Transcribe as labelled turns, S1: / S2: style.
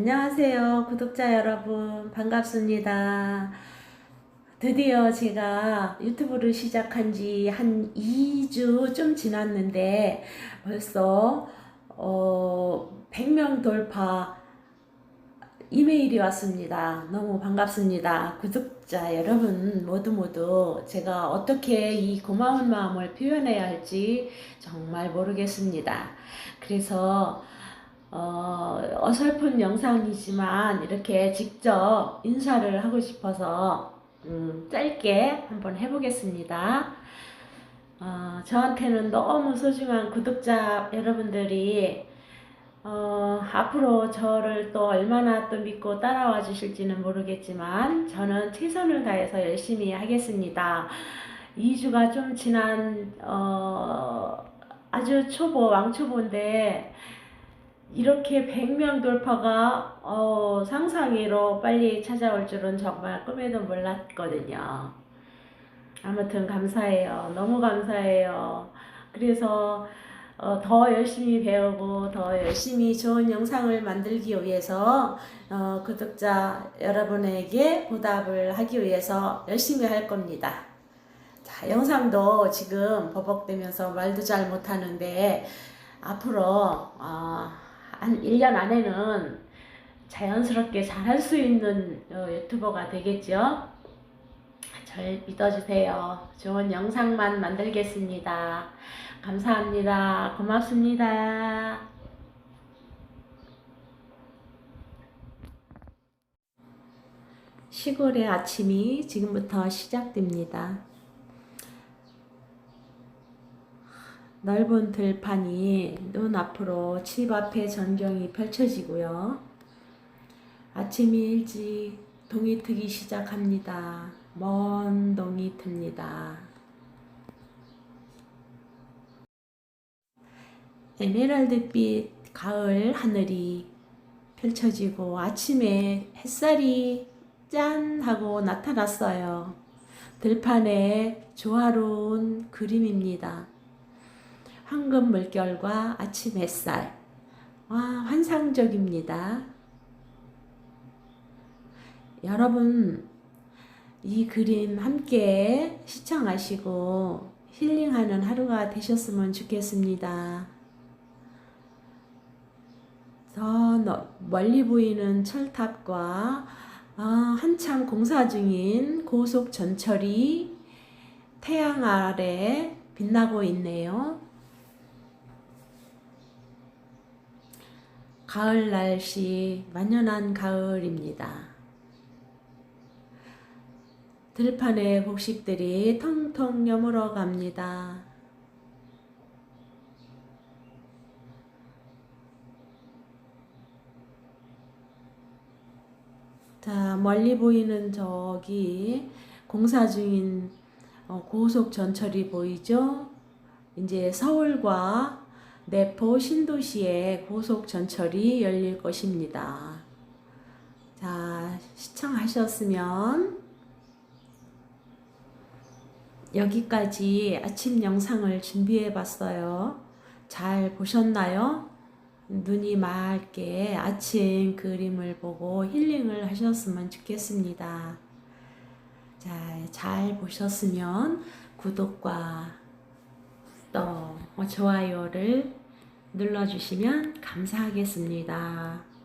S1: 안녕하세요, 구독자 여러분. 반갑습니다. 드디어 제가 유튜브를 시작한 지 한 2주 좀 지났는데 벌써 어, 100명 돌파 이메일이 왔습니다. 너무 반갑습니다. 구독자 여러분 모두 모두 제가 어떻게 이 고마운 마음을 표현해야 할지 정말 모르겠습니다. 그래서 어, 어설픈 영상이지만 이렇게 직접 인사를 하고 싶어서 음, 짧게 한번 해보겠습니다. 어, 저한테는 너무 소중한 구독자 여러분들이 어, 앞으로 저를 또 얼마나 또 믿고 따라와 주실지는 모르겠지만 저는 최선을 다해서 열심히 하겠습니다. 2주가 좀 지난 어, 아주 초보 왕초보인데 이렇게 100명 돌파가 어, 상상외로 빨리 찾아올 줄은 정말 꿈에도 몰랐거든요. 아무튼 감사해요. 너무 감사해요. 그래서 어, 더 열심히 배우고 더 열심히 좋은 영상을 만들기 위해서 어, 구독자 여러분에게 보답을 하기 위해서 열심히 할 겁니다. 자, 영상도 지금 버벅대면서 말도 잘 못하는데 앞으로 어, 한 1년 안에는 자연스럽게 잘할 수 있는 어, 유튜버가 되겠죠? 절 믿어주세요. 좋은 영상만 만들겠습니다. 감사합니다. 고맙습니다. 시골의 아침이 지금부터 시작됩니다. 넓은 들판이 눈앞으로 집 앞에 전경이 펼쳐지고요. 아침이 일찍 동이 트기 시작합니다. 먼 동이 틉니다. 에메랄드빛 가을 하늘이 펼쳐지고 아침에 햇살이 짠 하고 나타났어요. 들판에 조화로운 그림입니다. 황금 물결과 아침 햇살. 와, 환상적입니다. 여러분, 이 그림 함께 시청하시고 힐링하는 하루가 되셨으면 좋겠습니다. 저 너- 멀리 보이는 철탑과 아, 한참 공사 중인 고속 전철이 태양 아래 빛나고 있네요. 가을 날씨, 만연한 가을입니다. 들판의 복식들이 통통 여물어 갑니다. 자, 멀리 보이는 저기 공사 중인 어, 고속 전철이 보이죠? 이제 서울과 내포 신도시에 고속 전철이 열릴 것입니다. 자, 시청하셨으면 여기까지 아침 영상을 준비해 봤어요. 잘 보셨나요? 눈이 맑게 아침 그림을 보고 힐링을 하셨으면 좋겠습니다. 자, 잘 보셨으면 구독과 또 좋아요를 눌러주시면 감사하겠습니다.